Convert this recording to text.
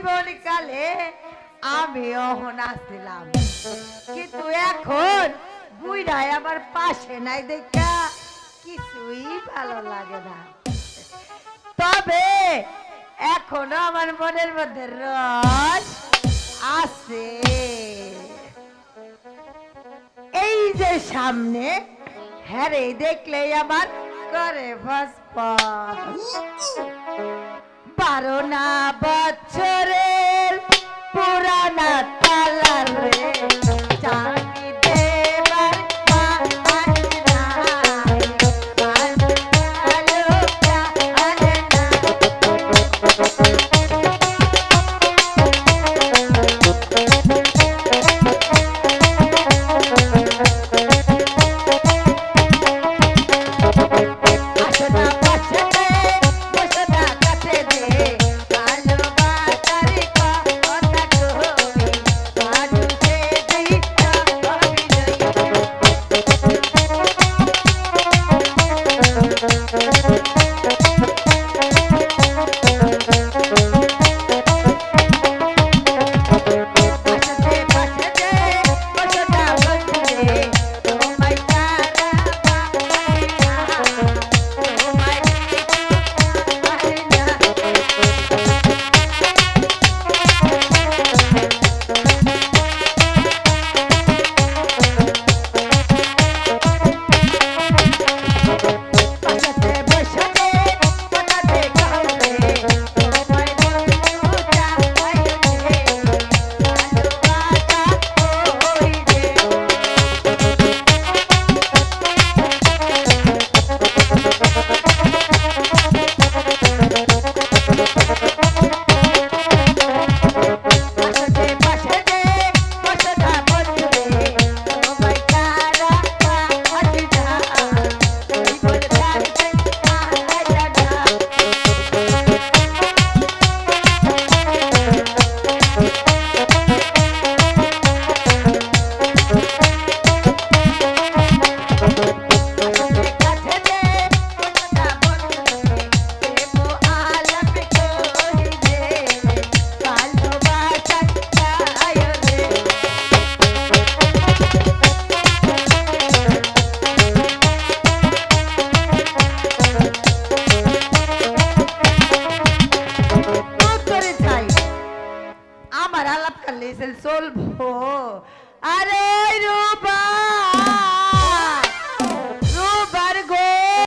জীবনকালে আমি অহনাছিলাম কিন্তু এখন বুইরাই আমার পাশে নাই দেখা, কিছুই ভালো লাগে না। তবে এখনও আমার মনের মধ্যে রস আছে। এই যে সামনে হ্যাঁ দেখলে আমার করে বাস বারো না বাচ্চা el sol. Oh. ¡Ale!